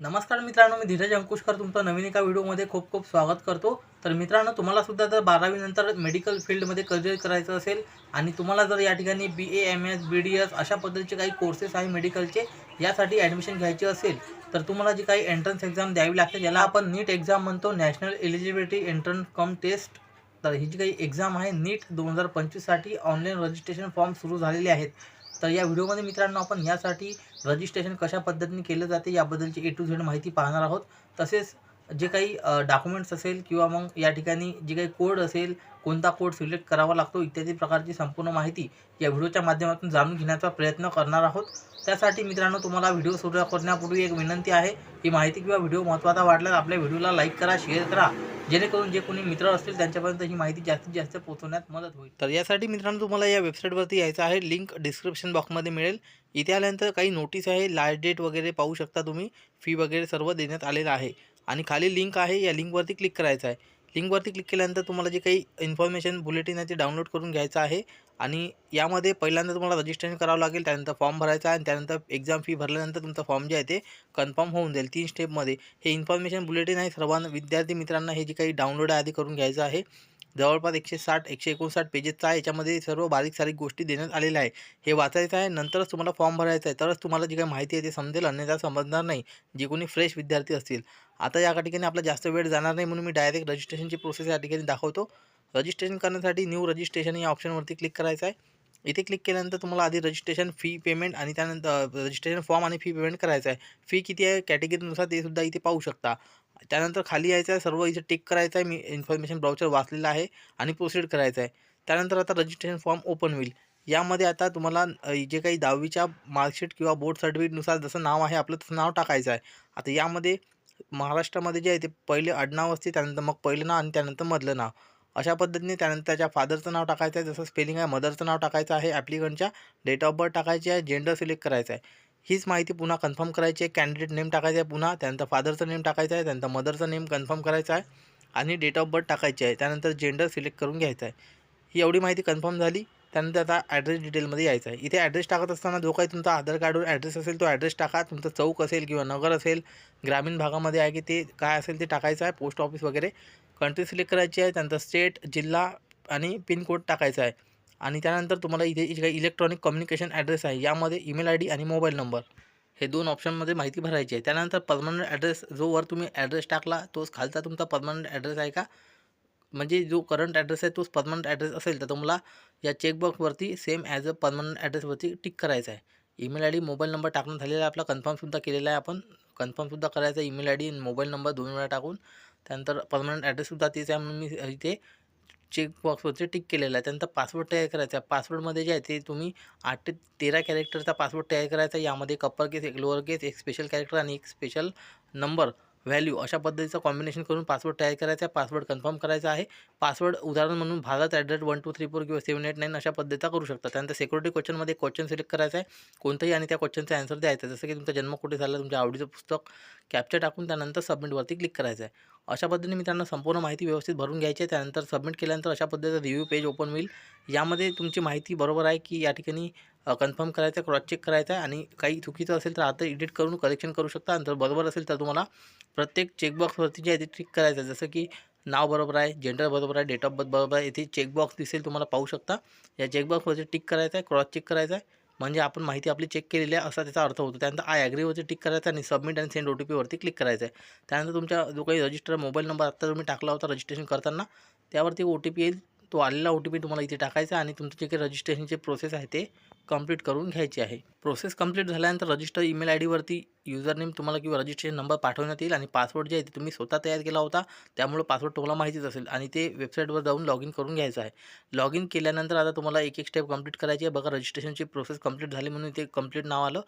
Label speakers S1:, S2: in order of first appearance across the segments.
S1: नमस्कार मित्रांनो मी धीरज अंकुशकर तुमचं नवीन एका व्हिडिओमध्ये खूप खूप स्वागत करतो. तर मित्रांनो तुम्हाला सुद्धा जर बारावीनंतर मेडिकल फील्डमध्ये करिअर करायचं असेल आणि तुम्हाला जर या ठिकाणी B A M S B D S अशा पद्धतीचे काही कोर्सेस आहे मेडिकलचे यासाठी ॲडमिशन घ्यायचे असेल तर तुम्हाला जी काही एंट्रन्स एक्झाम द्यावी लागते ज्याला आपण नीट एक्झाम म्हणतो national eligibility entrance cum test तर ही जी काही एक्झाम आहे नीट दोन हजार पंचवीससाठी ऑनलाईन रजिस्ट्रेशन फॉर्म सुरू झालेले आहेत. तर या व्हिडिओमध्ये मित्रांनो आपण यासाठी रजिस्ट्रेशन कशा पद्धतीने केलं जाते याबद्दलची ए टू झेड माहिती पाहणार आहोत. तसेच जे काही डॉक्युमेंट्स असेल किंवा मग या ठिकाणी जे काही कोड असेल कोणता कोड सिलेक्ट करावा लागतो इत्यादी प्रकारची संपूर्ण माहिती या व्हिडिओच्या माध्यमातून जाणून घेण्याचा प्रयत्न करणार आहोत. त्यासाठी मित्रांनो तुम्हाला व्हिडिओ सुरू करण्यापूर्वी एक विनंती आहे ही माहिती किंवा व्हिडिओ महत्त्वाचा वाटल्यास आपल्या व्हिडिओला लाईक करा शेअर करा. जेणेकरून जे कोणी मित्र असतील त्यांच्यापर्यंत ही माहिती जास्तीत जास्त पोहोचवण्यात मदत होईल. तर यासाठी मित्रांनो तुम्हाला या वेबसाईटवरती यायचं आहे. लिंक डिस्क्रिप्शन बॉक्समध्ये मिळेल. इथे आल्यानंतर काही नोटीस आहे. लास्ट डेट वगैरे पाहू शकता तुम्ही. फी वगैरे सर्व देण्यात आलेलं आहे. आणि खाली लिंक आहे या लिंकवरती क्लिक करायचं आहे. लिंकवरती क्लिक केल्यानंतर तुम्हाला जे काही इन्फॉर्मेशन बुलेटिन आहे ते डाउनलोड करून घ्यायचं आहे. आणि यामध्ये पहिल्यांदा तुम्हाला रजिस्ट्रेशन करावं लागेल त्यानंतर फॉर्म भरायचा आहे आणि त्यानंतर एक्झाम फी भरल्यानंतर तुमचा फॉर्म जे आहे ते कन्फर्म होऊन जाईल तीन स्टेपमध्ये हे इन्फॉर्मेशन बुलेटिन आहे. सर्वांना विद्यार्थी मित्रांना हे जे काही डाउनलोड आहे आधी करून घ्यायचं आहे. जवळपास एकशे साठ एकशे एकोणसाठ पेजेसचा आहे याच्यामध्ये सर्व बारीक सारीक गोष्टी देण्यात आलेल्या आहे हे वाचायचं आहे नंतरच तुम्हाला फॉर्म भरायचा आहे तरच तुम्हाला जी काही माहिती आहे ते समजेल अन्यथा समजणार नाही जे कोणी फ्रेश विद्यार्थी असतील. आता या ठिकाणी आपला जास्त वेळ जाणार नाही म्हणून मी डायरेक्ट रजिस्ट्रेशनची प्रोसेस या ठिकाणी दाखवतो. रजिस्ट्रेशन करण्यासाठी न्यू रजिस्ट्रेशन या ऑप्शनवरती क्लिक करायचं आहे. इथे क्लिक केल्यानंतर तुम्हाला आधी रजिस्ट्रेशन फी पेमेंट आणि त्यानंतर रजिस्ट्रेशन फॉर्म आणि फी पेमेंट करायचं आहे. फी किती आहे कॅटेगरीनुसार ते सुद्धा इथे पाहू शकता. त्यानंतर खाली यायचं आहे सर्व इथे टिक करायचं आहे मी इन्फॉर्मेशन ब्राउचर वाचलेलं आहे आणि प्रोसीड करायचं आहे. त्यानंतर आता रजिस्ट्रेशन फॉर्म ओपन होईल. यामध्ये आता तुम्हाला जे काही दहावीच्या मार्कशीट किंवा बोर्ड सर्टिफिकेटनुसार जसं नाव आहे आपलं तसं नाव टाकायचं आहे. आता यामध्ये महाराष्ट्रामध्ये जे आहे ते पहिले आडनाव असते त्यानंतर मग पहिलं नाव आणि त्यानंतर मधलं नाव. अशा पद्धतीने त्यानंतर त्याच्या फादरचं नाव टाकायचं आहे जसं स्पेलिंग आहे मदरचं नाव टाकायचं आहे ॲप्लिकंटच्या डेट ऑफ बर्थ टाकायची आहे जेंडर सिलेक्ट करायचं आहे. हीच माहिती पुन्हा कन्फर्म करायची आहे. कॅन्डिडेट नेम टाकायचं आहे पुन्हा त्यानंतर फादरचं नेम टाकायचं आहे त्यानंतर मदरचं नेम कन्फर्म करायचं आहे आणि डेट ऑफ बर्थ टाकायची आहे. त्यानंतर जेंडर सिलेक्ट करून घ्यायचं आहे. ही एवढी माहिती कन्फर्म झाली. त्यानंतर आता ॲड्रेस डिटेलमध्ये यायचं आहे. इथे ॲड्रेस टाकत असताना जो काही तुमचा आधार कार्डवर ॲड्रेस असेल तो ॲड्रेस टाका. तुमचं चौक असेल किंवा नगर असेल ग्रामीण भागामध्ये आहे की ते काय असेल ते टाकायचं आहे. पोस्ट ऑफिस वगैरे. कंट्री सिलेक्ट करायची आहे. त्यानंतर स्टेट जिल्हा आणि पिनकोड टाकायचा आहे. आणि त्यानंतर तुम्हाला इथे जे काही इलेक्ट्रॉनिक कम्युनिकेशन ॲड्रेस आहे यामध्ये ईमेल आय डी आणि मोबाईल नंबर हे दोन ऑप्शनमध्ये माहिती भरायची आहे. त्यानंतर परमनंट ॲड्रेस जो वर तुम्ही ॲड्रेस टाकला तोच खालचा तुमचा परमनंट ॲड्रेस आहे का? म्हणजे जो करंट ॲड्रेस आहे तोच परमनंट ॲड्रेस असेल तर तुम्हाला या चेकबॉक्सवरती सेम ॲज अ परमनंट ॲड्रेसवरती टिक करायचं आहे. Email I D mobile number टाकणं झालेला आहे आपला कन्फर्मसुद्धा केलेला आहे आपण. कन्फर्मसुद्धा करायचं आहे ईमेल आय डी आणि मोबाईल नंबर दोन वेळा टाकून. त्यानंतर परमनंट ॲड्रेससुद्धा तेच आहे म्हणून मी इथे चेकबॉक्सवरती टिक केलेलं आहे. त्यानंतर पासवर्ड तयार करायचा आहे. पासवर्डमध्ये जे आहे ते तुम्ही आठ ते तेरा कॅरेक्टरचा पासवर्ड तयार करायचा यामध्ये एक अप्पर केस एक लोअर केस एक स्पेशल कॅरेक्टर आणि एक स्पेशल नंबर व्हॅल्यू अशा पद्धतीचं कॉम्बिनेशन करून पासवर्ड तयार करायचा आहे पासवर्ड कन्फर्म करायचा आहे. पासवर्ड उदाहरण म्हणून Bharat at rate one two three four किंवा सेवन एट नाईन अशा पद्धतीचा करू शकता. त्यानंतर सिक्युरिटी क्वेश्चनमध्ये क्वेश्चन सिलेक्ट करायचा आहे. कोणतंही आणि त्या क्वेश्चनचा आन्सर द्यायचा आहे. जसं की तुमचा जन्म कुठे झाला तुमच्या आवडीचं पुस्तक कॅप्चर टाकून त्यानंतर सबमिटवरती क्लिक करायचं आहे. अशा पद्धतीने मित्रांनो संपूर्ण माहिती व्यवस्थित भरून घ्यायची आहे. त्यानंतर सबमिट केल्यानंतर अशा पद्धतीचा रिव्ह्यू पेज ओपन होईल. यामध्ये तुमची माहिती बरोबर आहे की या ठिकाणी कन्फर्म करायचं आहे क्रॉस चेक करायचं आहे आणि काही चुकीचं असेल तर आता एडिट करून करेक्शन करू शकता. आणि जर बरोबर असेल तर तुम्हाला प्रत्येक चेकबॉक्सवरती जे आहे ते टिक करायचं आहे जसं की नाव बरोबर आहे जेंडर बरोबर आहे डेट ऑफ बर्थ बरोबर आहे इथे चेकबॉक्स दिसेल तुम्हाला पाहू शकता. या चेकबॉक्सवरती टिक करायचं आहे क्रॉस चेक करायचं आहे म्हणजे आपण माहिती आपली चेक केलेली आहे असा त्याचा अर्थ होतो. त्यानंतर आय ॲग्रीवरती टिक करायचं आणि सबमिट आणि सेंड ओ टी पीवरती क्लिक करायचं आहे त्यानंतर तुमच्या जो काही रजिस्टर मोबाईल नंबर आत्ता तुम्ही टाकला होता रजिस्ट्रेशन करताना त्यावरती ओ टी पी येईल. तो आलेला ओ टी पी तुम्हाला इथे टाकायचा आणि तुमचं जे काही रजिस्ट्रेशनचे प्रोसेस आहे ते कंप्लीट करून घ्यायची आहे. प्रोसेस कंप्लीट झाल्यानंतर रजिस्टर ईमेल आय डीवरती युजर नेम तुम्हाला किंवा रजिस्ट्रेशन नंबर पाठवण्यात येईल आणि पासवर्ड जे आहे ते तुम्ही स्वतः तयार केला होता. त्यामुळे पासवर्ड तुम्हाला माहितीच असेल आणि ते वेबसाईटवर जाऊन लॉग इन करून घ्यायचं आहे. लॉग इन केल्यानंतर आता तुम्हाला एक एक स्टेप कंप्लीट करायची आहे. बघा रजिस्ट्रेशनची प्रोसेस कंप्लीट झाली म्हणून ते कंप्लीट नाव आलं.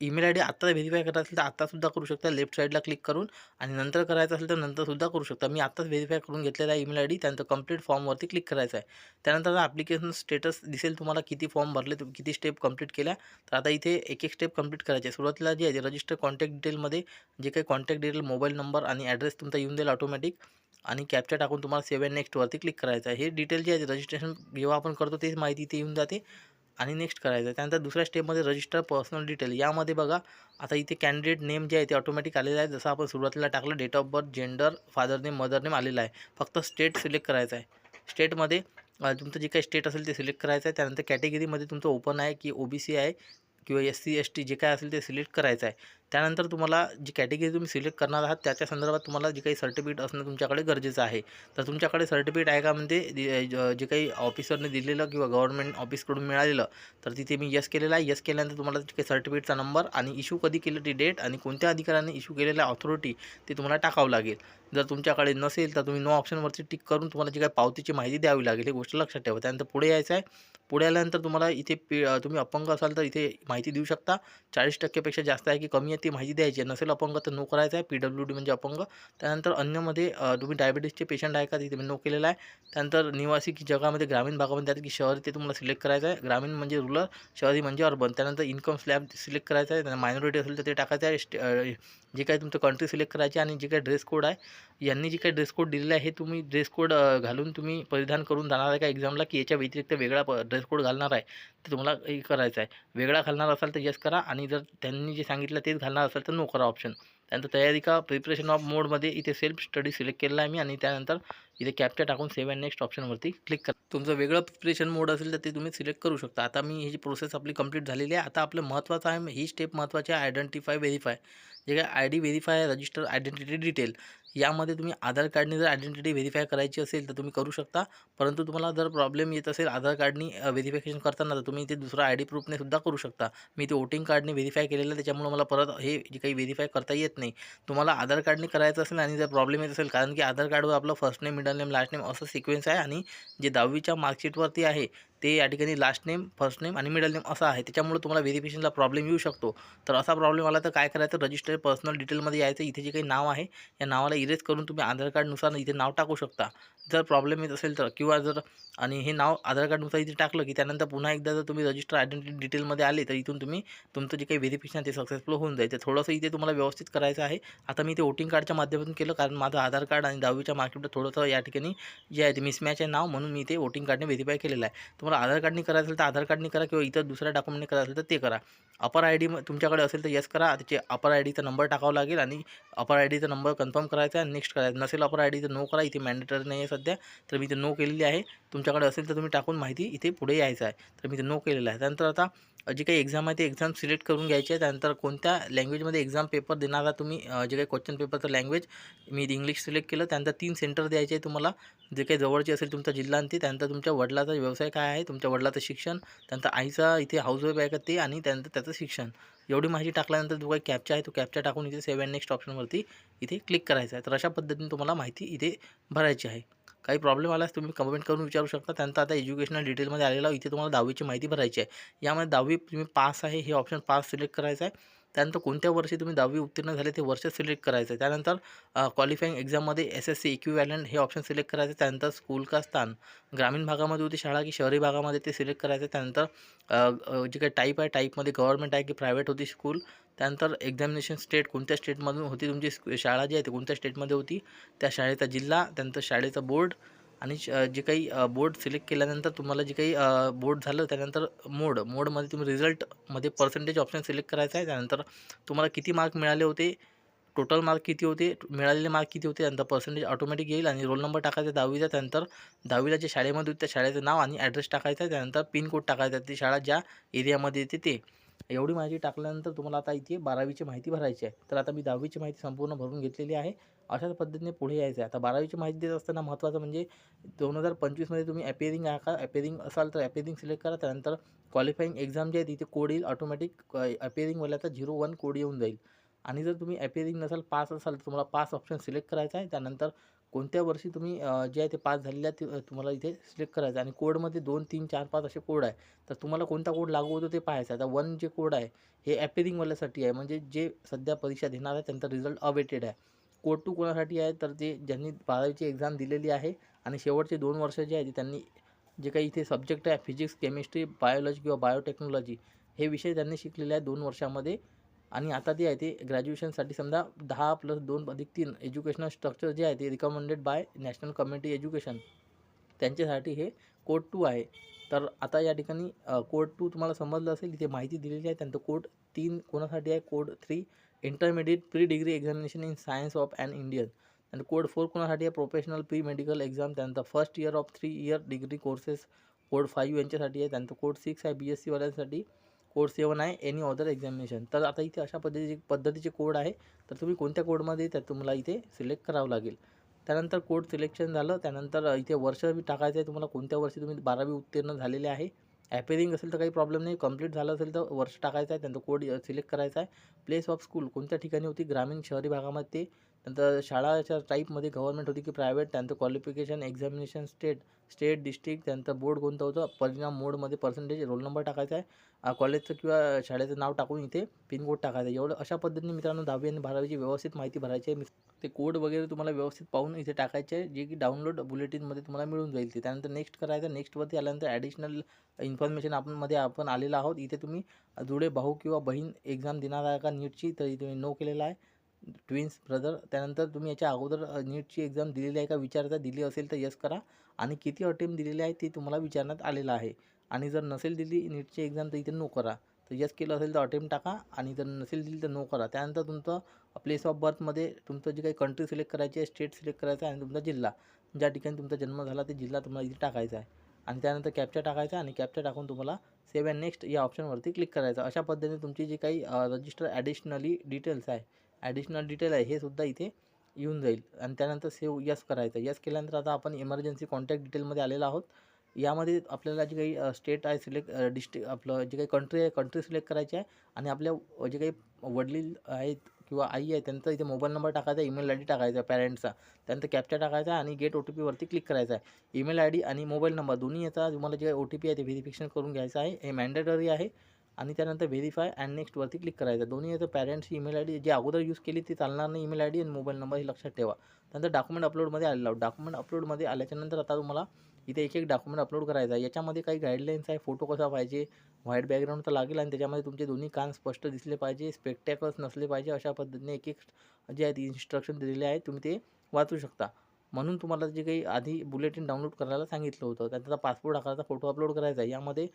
S1: ईमेल आय डी आत्ता व्हेरीफाय करायचं असेल तर आत्तासुद्धा करू शकता. लेफ्ट साईडला क्लिक करून आणि नंतर करायचं असेल तर नंतरसुद्धा करू शकता. मी आत्ताच व्हेरीफाय करून घेतलेला आहे ईमेल आय डी. त्यानंतर कंप्लीट फॉर्मवरती क्लिक करायचं आहे. त्यानंतर ॲप्लिकेशन स्टेटस दिसेल तुम्हाला किती फॉर्म भरले किती स्टेप कंप्लीट केल्या. तर आता इथे एक एक स्टेप कंप्लीट करायचे. सुरुवातीला जे आहे रजिस्टर कॉन्टॅक्ट डिटेलमध्ये जे काही कॉन्टॅक्ट डिटेल मोबाईल नंबर आणि ॲड्रेस तुमचा येऊन जाईल ऑटोमॅटिक आणि कॅप्चा टाकून तुम्हाला सेवन नेक्स्टवरती क्लिक करायचं आहे. हे डिटेल जे आहे रजिस्ट्रेशन जेव्हा आपण करतो तेच माहिती इथे येऊन जाते. आणि नेक्स्ट करायचं. आहे त्यानंतर दुसऱ्या स्टेपमध्ये रजिस्टर पर्सनल डिटेल यामध्ये बघा आता इथे कॅन्डिडेट नेम जे आहे ते ऑटोमॅटिक आलेलं आहे. जसं आपण सुरुवातीला टाकलं date of birth gender father name mother name आलेलं आहे. फक्त स्टेट सिलेक्ट करायचं आहे. स्टेटमध्ये तुमचं जे काही स्टेट असेल ते सिलेक्ट करायचं आहे. त्यानंतर कॅटेगरीमध्ये तुमचं ओपन आहे की ओ बी सी आहे. किंवा एस सी एस टी जे काय असेल ते सिलेक्ट करायचं आहे. त्यानंतर तुम्हाला जी कॅटेगरी तुम्ही सिलेक्ट करणार आहात त्याच्या संदर्भात तुम्हाला जे काही सर्टिफिकेट असणं तुमच्याकडे गरजेचं आहे. तर तुमच्याकडे सर्टिफिकेट आहे का? म्हणजे ज- जे काही ऑफिसरने दिलेलं किंवा गव्हर्नमेंट ऑफिसकडून मिळालेलं तर तिथे मी यस केलेलं आहे. यस केल्यानंतर तुम्हाला जे काही सर्टिफिकेटचा नंबर आणि इश्यू कधी केलं ती डेट आणि कोणत्या अधिकाऱ्याने इश्यू केलेल्या ऑथॉरिटी ते तुम्हाला टाकावं लागेल. जर तुमच्याकडे नसेल तर तुम्ही नो ऑप्शनवरती टिक करून तुम्हाला जी काही पावतीची माहिती द्यावी लागेल ही गोष्ट लक्षात ठेवा. त्यानंतर पुढे यायचं आहे. पुढे आल्यानंतर तुम्हाला इथे पे तुम्ही अपंग असाल तर इथे माहिती देऊ शकता. चाळीस टक्केपेक्षा जास्त आहे की कमी आहे ती माहिती द्यायची आहे. नसेल अपंग तर नो करायचं आहे. पी डब्ल्यू डी म्हणजे अपंग. त्यानंतर अन्यमध्ये तुम्ही डायबिटीसचे पेशंट आहे का? तिथे मी नो केलेलं आहे. त्यानंतर निवासी की जगामध्ये ग्रामीण भागामध्ये त्यात की शहर ते तुम्हाला सिलेक्ट करायचं आहे. ग्रामीण म्हणजे रुरल शहरी म्हणजे अर्बन त्यानंतर इन्कम स्लॅब सिलेक्ट करायचं आहे. त्यानंतर मायनॉरिटी असेल तर ते टाकायचं आहे. जे काही तुमचं कंट्री सिलेक्ट करायची आणि जे काही ड्रेस कोड आहे यांनी जे काही ड्रेस कोड दिलेलं आहे हे तुम्ही ड्रेस कोड घालून तुम्ही परिधान करून जाणार आहे का? एक्झामला की याच्या व्यतिरिक्त वेगळा ड्रेस कोड घालणार आहे ते तुम्हाला हे करायचं आहे. वेगळा घालणार असाल तर यस करा आणि जर त्यांनी जे सांगितलं तेच घालणार असेल तर नो करा ऑप्शन त्यानंतर तयारी का प्रिपरेशन ऑफ मोडमध्ये इथे सेल्फ स्टडी सिलेक्ट केलेला आहे मी आणि त्यानंतर इथे कॅप्चर टाकून सेव्ह अँड नेक्स्ट ऑप्शनवरती क्लिक करा. तुमचं वेगळं प्रिपरेशन मोड असेल तर ते तुम्ही सिलेक्ट करू शकता. आता मी ही जी प्रोसेस आपली कंप्लीट झालेली आहे आता आपलं महत्त्वाचं आहे ही स्टेप महत्त्वाची आहे आयडेंटिफाय व्हेरीफाय जे काय I D verify register identity detail यामध्ये तुम्ही आधार कार्डने जर आयडेंटिटी व्हेरीफाय करायची असेल तर तुम्ही करू शकता. परंतु तुम्हाला जर प्रॉब्लेम येत असेल आधार कार्डनी व्हेरिफिकेशन करताना तर तुम्ही ते दुसरा आय डी प्रूफने सुद्धा करू शकता. मी ते वोटिंग कार्डने व्हेरीफाय केलेलं त्याच्यामुळे मला परत हे जे काही व्हेरीफाय करता येत नाही. तुम्हाला आधार कार्डने करायचं असेल आणि जर प्रॉब्लेम येत असेल कारण की आधार कार्डवर आपलं first name middle name last name असं सिक्वेन्स आहे आणि जे दहावीच्या मार्कशीटवरती आहे ते या ठिकाणी लास्ट नेम फर्स्ट नेम आणि मिडल नेम असं आहे. त्याच्यामुळे तुम्हाला व्हेरिफिकेशनला प्रॉब्लेम येऊ शकतो. तर असा प्रॉब्लेम आला तर काय करायचं? रजिस्टर पर्सनल डिटेलमध्ये यायचं. इथे जे काही नाव आहे या नावाला इरेज करून तुम्ही आधार कार्डनुसार इथे नाव टाकू शकता. जर प्रॉब्लेम येत असेल तर किंवा जर आणि हे नाव आधार कार्डनुसार इथे टाकलं की त्यानंतर पुन्हा एकदा जर तुम्ही रजिस्टर आयडेंटिटी डिटेलमध्ये आले तर इथून तुम्ही तुमचं जे काही व्हेरिफिकेशन आहे ते सक्सेसफुल होऊन जाईल. तर थोडंसं इथे तुम्हाला व्यवस्थित करायचं आहे. आता मी ते वोटिंग कार्डच्या माध्यमातून केलं कारण माझं आधार कार्ड आणि दहावीच्या मार्केटला थोडंसं या ठिकाणी जे आहे ते मिसमॅच आहे नाव म्हणून मी ते वोटिंग कार्डने व्हेरीफाय केलेलं आहे. तुम्हाला आधार कार्डने करायचं असेल तर आधार कार्डने करा किंवा इतर दुसऱ्या डॉक्युमेंटने करायचं असेल तर ते करा. अपर आय डी तुमच्याकडे असेल तर येस करा. त्याचे अपर आय डीचा नंबर टाकावा लागेल आणि अपर आय डीचा नंबर कन्फर्म करायचा आहे नेक्स्ट करायचं. नसेल अपर आय डी तर नो करा. इथे मॅन्डेटरी नाही आहे सध्या. तर मी ते नो केलेली आहे. तुमच्याकडे असेल तर तुम्ही टाकून माहिती इथे पुढे यायचं आहे. तर मी ते नो केलेलं आहे. त्यानंतर आता जे काही एक्झाम आहे ते एक्झाम सिलेक्ट करून घ्यायचे आहे. त्यानंतर कोणत्या लँग्वेजमध्ये एक्झाम पेपर देणार तुम्ही जे काही क्वेश्चन पेपरचं लँग्वेज मी इंग्लिश सिलेक्ट केलं. त्यानंतर तीन सेंटर द्यायचे आहे तुम्हाला. जे काही जवळचे असेल तुमचा जिल्हा आणि ते त्यानंतर तुमच्या वडिलाचा व्यवसाय काय आहे तुमच्या वडिलाचं शिक्षण त्यानंतर आईचा इथे हाऊसवाईफ आहे का ते आणि त्यानंतर त्याचं शिक्षण. एवढी माहिती टाकल्यानंतर जो काही कॅप्चा आहे तो कॅप्चा टाकून इथे सेव्ह अँड नेक्स्ट ऑप्शनवरती इथे क्लिक करायचं आहे. तर अशा पद्धतीने तुम्हाला माहिती इथे भरायची आहे. काही प्रॉब्लेम आल्यास तुम्ही कमेंट करून विचारू शकता. त्यानंतर आता एज्युकेशनल डिटेलमध्ये आलेला इथे तुम्हाला दहावीची माहिती भरायची आहे. यामध्ये दहावी तुम्ही पास आहे हे ऑप्शन पास सिलेक्ट करायचं आहे. त्यानंतर कोणत्या वर्षी तुम्ही दहावी उत्तीर्ण झाले ते वर्ष सिलेक्ट करायचं आहे. त्यानंतर क्वालिफाईंग एक्झाममध्ये एस एस सी इक्विवॅलंट हे ऑप्शन सिलेक्ट करायचं आहे. त्यानंतर स्कूल का स्थान ग्रामीण भागामध्ये होती शाळा की शहरी भागामध्ये ते सिलेक्ट करायचं आहे. त्यानंतर जे काही टाईप आहे टाईपमध्ये गव्हर्मेंट आहे की प्रायव्हेट होती स्कूल त्यानंतर एक्झामिनेशन स्टेट कोणत्या स्टेटमधून होती तुमची शाळा जी आहे ती कोणत्या स्टेटमध्ये होती? त्या शाळेचा जिल्हा त्यानंतर शाळेचा बोर्ड आणि श- जे काही बोर्ड सिलेक्ट केल्यानंतर तुम्हाला जे काही बोर्ड झालं त्यानंतर मोड मोडमध्ये तुम्ही रिझल्टमध्ये पर्सेंटेज ऑप्शन सिलेक्ट करायचं आहे. त्यानंतर तुम्हाला किती मार्क मिळाले होते? टोटल मार्क किती होते? मिळालेले मार्क किती होते? त्यानंतर पर्सेंटेज ऑटोमॅटिक येईल आणि रोल नंबर टाकायचा दहावीचा. त्यानंतर दहावीला जे शाळेमध्ये होते त्या शाळेचं नाव आणि ॲड्रेस टाकायचा आहे. त्यानंतर पिनकोड टाकायचा आहे. ती शाळा ज्या एरियामध्ये येते ते. एवढी माहिती टाकल्यानंतर तुम्हाला आता इथे बारावीची माहिती भरायची आहे. तर आता मी दहावीची माहिती संपूर्ण भरून घेतलेली आहे. अशाच पद्धतीने पुढे यायचं आहे. आता बारावीची माहिती देत असताना महत्त्वाचं म्हणजे दोन हजार पंचवीसमध्ये तुम्ही ॲपेरिंग आहे का ॲपेरिंग असाल तर ॲपेरिंग सिलेक्ट करा. त्यानंतर क्वालिफाईंग एक्झाम जी आहे तिथे कोड येईल. ऑटोमॅटिक ॲपेरिंगवाल्याचा झिरो वन कोड येऊन जाईल. आणि जर तुम्ही ॲपेरिंग नसाल पास असाल तर तुम्हाला पास ऑप्शन सिलेक्ट करायचा आहे. त्यानंतर कोणत्या वर्षी तुम्ही जे आहे ते पास झालेल्या ते तुम्हाला इथे सिलेक्ट करायचं? आहे आणि कोडमध्ये दोन तीन चार पाच असे कोड आहे. तर तुम्हाला कोणता कोड लागू होतो ते पाहायचं. आहे आता वन जे कोड आहे हे ॲपिरिंगवाल्यासाठी आहे. म्हणजे जे सध्या परीक्षा देणार आहे त्यांचा रिझल्ट अवेटेड आहे. कोड टू कोणासाठी आहे? तर ते ज्यांनी बारावीची एक्झाम दिलेली आहे आणि शेवटचे दोन वर्ष जे आहे ते त्यांनी जे काही इथे सब्जेक्ट आहे फिजिक्स केमिस्ट्री बायोलॉजी किंवा बायोटेक्नॉलॉजी हे विषय त्यांनी शिकलेले आहे दोन वर्षामध्ये. आणि आता ते आहे ते ग्रॅज्युएशनसाठी समजा दहा प्लस दोन अधिक तीन एज्युकेशनल स्ट्रक्चर जे आहे ते recommended by national community education त्यांच्यासाठी हे कोड टू आहे. तर आता या ठिकाणी कोड टू तुम्हाला समजलं असेल इथे माहिती दिलेली आहे. त्यानंतर कोड तीन कोणासाठी आहे? Code three intermediate pre degree examination in science of and Indian आणि कोड फोर कोणासाठी आहे? प्रोफेशनल प्री मेडिकल एक्झाम त्यानंतर first year of three year degree courses code five यांच्यासाठी आहे. त्यानंतर कोड सिक्स आहे. बी एस सीवाल्यांसाठी कोड सेवन आहे एनी ऑदर एक्झामिनेशन तर आता इथे अशा पद्धतीचे पद्धतीचे कोड आहे. तर तुम्ही कोणत्या कोडमध्ये त्या तुम्हाला इथे सिलेक्ट करावं लागेल. त्यानंतर कोड सिलेक्शन झालं. त्यानंतर इथे वर्ष बी टाकायचं आहे तुम्हाला. कोणत्या वर्षी तुम्ही बारावी उत्तीर्ण झालेले आहे. ॲपेरिंग असेल तर काही प्रॉब्लेम नाही. कंप्लीट झालं असेल तर वर्ष टाकायचं आहे. त्यांचा कोड सिलेक्ट करायचा आहे. प्लेस ऑफ स्कूल कोणत्या ठिकाणी होती? ग्रामीण शहरी भागामध्ये. नंतर शाळाच्या टाईपमध्ये गव्हर्नमेंट होती की प्रायव्हेट त्यानंतर qualification examination state state district त्यानंतर बोर्ड कोणतं होतं? परिणाम मोडमध्ये पर्सेंटेज रोल नंबर टाकायचा आहे. कॉलेजचं किंवा शाळेचं नाव टाकून इथे पिनकोड टाकायचा आहे. एवढं अशा पद्धतीने मित्रांनो दहावी आणि बारावीची व्यवस्थित माहिती भरायची आहे. ते कोड वगैरे तुम्हाला व्यवस्थित पाहून इथे टाकायचे आहे जे की डाउनलोड बुलेटिनमध्ये तुम्हाला मिळून जाईल ते. त्यानंतर नेक्स्ट करायचं नेक्स्टवरती आल्यानंतर ॲडिशनल इन्फॉर्मेशन आपणमध्ये आपण आलेलं आहोत. इथे तुम्ही जुळे भाऊ किंवा बहीण एक्झाम देणार आहे का नीटची तर इथे नो केलेला आहे. ट्विन्स ब्रदर त्यानंतर तुम्ही याच्या अगोदर नीटची एक्झाम दिलेली आहे का? विचारता दिली असेल तर यस करा. आणि किती अटेम्प्ट दिलेले आहे ते तुम्हाला विचारण्यात आलेलं आहे. आणि जर नसेल दिली नीटची एक्झाम तर इथे नो करा. तर यस केलं असेल तर अटेम्प्ट टाका. आणि जर नसेल दिली तर नो करा. त्यानंतर तुमचं प्लेस ऑफ बर्थमध्ये तुमचं जे काही कंट्री सिलेक्ट करायची आहे स्टेट सिलेक्ट करायचं आहे आणि तुमचा जिल्हा. ज्या ठिकाणी तुमचा जन्म झाला ते जिल्हा तुम्हाला इथे टाकायचा आहे. आणि त्यानंतर कॅप्चा टाकायचा आणि कॅप्चा टाकून तुम्हाला सेव्ह अँड नेक्स्ट या ऑप्शनवरती क्लिक करायचं. अशा पद्धतीने तुमची जी काही रजिस्टर ॲडिशनली डिटेल्स आहे ॲडिशनल डिटेल आहे हे सुद्धा इथे येऊन जाईल. आणि त्यानंतर सेव्ह यस करायचं. यस केल्यानंतर आता आपण इमर्जन्सी कॉन्टॅक्ट डिटेलमध्ये आलेलो आहोत. यामध्ये आपल्याला जे काही स्टेट आहे सिलेक्ट डिस्ट्रिक्ट आपलं जे काही कंट्री आहे कंट्री सिलेक्ट करायची आहे. आणि आपल्या जे काही वडील आहेत किंवा आई आहे त्यांचा इथे मोबाईल नंबर टाकायचा ईमेल आय डी टाकायचा पॅरेंट्सचा त्यानंतर कॅप्चा टाकायचा आणि गेट ओ टी पीवरती क्लिक करायचा आहे. ईमेल आय डी आणि मोबाईल नंबर दोन्ही याचा तुम्हाला जे ओ टी पी आहे ते व्हेरिफिकेशन करून घ्यायचं आहे. हे मॅन्डेटरी आहे. आणि त्यानंतर व्हेरीफाय अँड नेक्स्टवरती क्लिक करायचं. दोन्ही याचं पॅरेंट्सची ईमेल आय डी जे अगोदर यूज केली ती चालणार नाही ईमेल आय डी आणि मोबाईल नंबर हे लक्षात ठेवा. त्यानंतर डॉक्युमेंट अपलोडमध्ये आलेला डॉक्युमेंट अपलोडमध्ये आल्याच्यानंतर आता तुम्हाला इथे एक एक डॉक्युमेंट अपलोड करायचा आहे. याच्यामध्ये काही गाईडलाईन्स आहे. फोटो कसा पाहिजे? व्हाईट बॅकग्राऊंड तर लागेल आणि त्याच्यामध्ये तुमचे दोन्ही कान स्पष्ट दिसले पाहिजे. स्पेक्टॅकल्स नसले पाहिजे. अशा पद्धतीने एक एक जे आहेत इन्स्ट्रक्शन दिलेले आहेत. तुम्ही ते वाचू शकता. म्हणून तुम्हाला जे काही आधी बुलेटिन डाउनलोड करायला सांगितलं होतं त्याचा पासपोर्ट आकाराचा फोटो अपलोड करायचा आहे. यामध्ये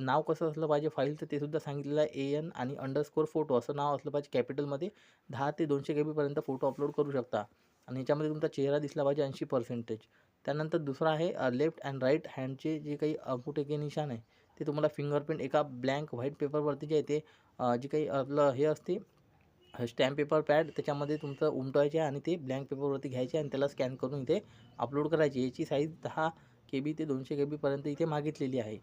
S1: नाव कसं असलं पाहिजे फाईलचं ते सुद्धा सांगितलेलं आहे. ए एन आणि अंडरस्कोर फोटो असं नाव असलं पाहिजे कॅपिटलमध्ये दहा ते दोनशे के बीपर्यंत फोटो अपलोड करू शकता. आणि याच्यामध्ये तुमचा चेहरा दिसला पाहिजे ऐंशी पर्सेंटेज. त्यानंतर दुसरा आहे लेफ्ट अँड राईट हँडचे जे काही अंगुठे निशाण आहे ते तुम्हाला फिंगरप्रिंट एका ब्लँक व्हाईट पेपरवरती जे आहे ते जे काही आपलं हे असते स्टॅम्प पेपर पॅड त्याच्यामध्ये तुमचं उमटवायचे आणि ते ब्लँक पेपरवरती घ्यायचे आणि त्याला स्कॅन करून इथे अपलोड करायची. याची साईज दहा के बी ते दोनशे के बीपर्यंत इथे मागितलेली आहे.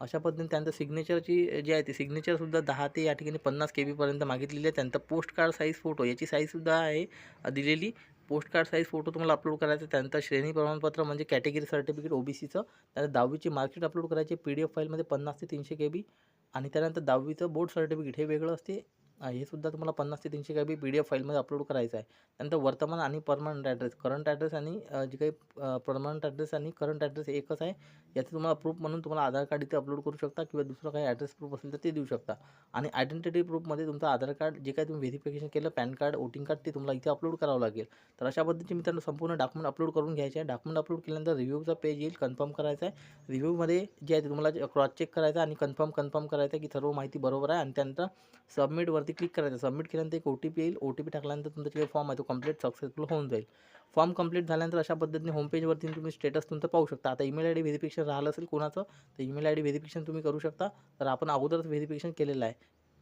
S1: अशा पद्धतीने त्यांचं सिग्नेचरची जी आहे ती सिग्नेचरसुद्धा दहा ते या ठिकाणी पन्नास के बीपर्यंत मागितलेली आहे. त्यानंतर पोस्ट कार्ड साईज फोटो याची साईजसुद्धा आहे दिलेली. पोस्ट कार्ड साईज फोटो तुम्हाला अपलोड करायचा त्यानंतर श्रेणी प्रमाणपत्र म्हणजे कॅटेगरी सर्टिफिकेट ओ बी सीचं त्यानंतर दहावीची मार्कशीट अपलोड करायची. पी डी एफ फाईलमध्ये पन्नास ते तीनशे के बी आणि त्यानंतर दहावीचं बोर्ड सर्टिफिकेट हे वेगळं असते. हे सुद्धा तुम्हाला पन्नास ते तीनशे काही पी डी एफ फाईलमध्ये अपलोड करायचं आहे. त्यानंतर वर्तमान आणि परमनंट ॲड्रेस करंट ॲड्रेस आणि जे काही परमनंट ॲड्रेस आणि करंट ॲड्रेस एकच आहे. याचं तुम्हाला प्रूफ म्हणून तुम्हाला आधार कार्ड इथे अपलोड करू शकता किंवा दुसरं काही ॲड्रेस प्रूफ असेल तर ते देऊ शकता. आणि आयडेंटिटी प्रूफमध्ये तुमचं आधार कार्ड जे काही तुम्ही व्हेरिफिकेशन केलं पॅन कार्ड वोटिंग कार्ड ते तुम्हाला इथे अपलोड करावं लागेल. तर अशा पद्धतीने मित्रांनो संपूर्ण डॉक्युमेंट अपलोड करून घ्यायचे आहे. डॉक्युमेंट अपलोड केल्यानंतर रिव्ह्यूचा पेज येईल कन्फर्म करायचा आहे. रिव्ह्यूमध्ये जे आहे ते तुम्हाला क्रॉस चेक करायचं आणि कन्फर्म कन्फर्म करायचं आहे की सर्व माहिती बरोबर आहे. आणि त्यानंतर सबमिटवरती क्लिक करायचं. सबमिट केल्यानंतर एक ओ टी पी येईल. ओ टी पी टाकल्यानंतर तुमचा जे फॉर्म आहे तो कंप्लीट सक्सेसफुल होऊन जाईल. फॉर्म कंप्लीट झाल्यानंतर अशा पद्धतीने होमपेजवरती तुम्ही स्टेटस तुमचं पाहू शकता. आता ईमेल आय डी व्हेरिफिकेशन राहिलं असेल कोणाचं तर ईमेल आय डी व्हेरिफिकेशन तुम्ही करू शकता. तर आपण अगोदरच व्हेरिफिकेशन केलेलं आहे.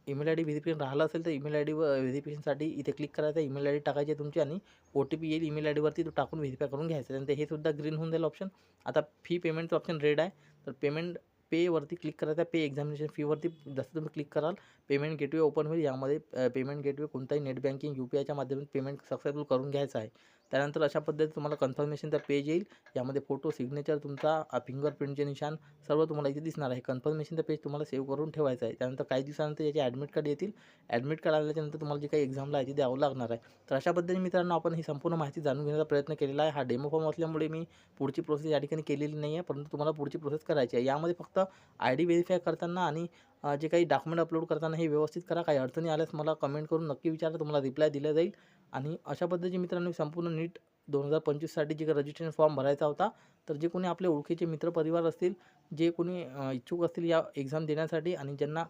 S1: ईमेल आय डी व्हेरिफिकेशन राहिलं असेल तर ईमेल आय डी व्हेरिफिकेशनसाठी इथे क्लिक करायचं ईमेल आय डी टाकायची आहे तुमची आणि ओ टी पी येईल. ईमेल आय डीवरती तो टाकून व्हेरीफाय करून घ्यायचं त्यानंतर हे सुद्धा ग्रीन होऊन जाईल ऑप्शन आता फी पेमेंटचं ऑप्शन रेड आहे. तर पेमेंट पेवरती क्लिक करायचं आहे पे एक्झामिनेशन फीवरती जसं तुम्ही क्लिक कराल पेमेंट गेटवे ओपन होईल. यामध्ये पेमेंट गेटवे कोणताही नेट बँकिंग यू पी आयच्या माध्यमातून पेमेंट सक्सेसफुल करून घ्यायचं आहे. त्यानंतर अशा पद्धतीने तुम्हाला कन्फर्मेशनचा पेज येईल. यामध्ये फोटो सिग्नेचर तुमचा फिंगरप्रिंटचे निशान सर्व तुम्हाला इथे दिसणार आहे. कन्फर्मेशनचा पेज तुम्हाला सेव्ह करून ठेवायचं आहे. त्यानंतर काही दिवसानंतर याचे ॲडमिट कार्ड येतील. ॲडमिट कार्ड आल्याच्यानंतर तुम्हाला जे काही एक्झामला आहे ते द्यावं लागणार आहे. तर अशा पद्धतीने मित्रांनो आपण ही संपूर्ण माहिती जाणून घेण्याचा प्रयत्न केलेला आहे. हा डेमो फॉर्म असल्यामुळे मी पुढची प्रोसेस या ठिकाणी केलेली नाही आहे परंतु तुम्हाला पुढची प्रोसेस करायची आहे. यामध्ये फक्त आय डी व्हेरीफाय करताना आणि जे काही डॉक्युमेंट अपलोड करताना हे व्यवस्थित करा. काही अडचणी आल्यास मला कमेंट करून नक्की विचारा. तुम्हाला रिप्लाय दिला जाईल. आणि अशा पद्धतीचे मित्रांनो संपूर्ण नीट दोन हजार पंचवीससाठी जे काही रजिस्ट्रेशन फॉर्म भरायचा होता तर जे कोणी आपले ओळखीचे मित्रपरिवार असतील जे कोणी इच्छुक असतील या एक्झाम देण्यासाठी आणि ज्यांना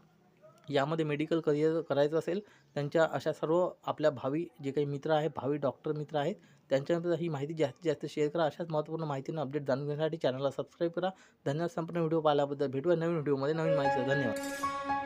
S1: यामध्ये मेडिकल करिअर करायचं असेल त्यांच्या अशा सर्व आपल्या भावी जे काही मित्र आहेत भावी डॉक्टर मित्र आहेत त्यांच्यानंतर ही माहिती जास्तीत जास्त शेअर करा. अशाच महत्त्वपूर्ण माहितीनं अपडेट जाणून घेण्यासाठी चॅनलला सबस्क्राईब करा. धन्यवाद संपूर्ण व्हिडिओ पाहिल्याबद्दल. भेटूया नवीन व्हिडिओमध्ये नवीन माहिती धन्यवाद.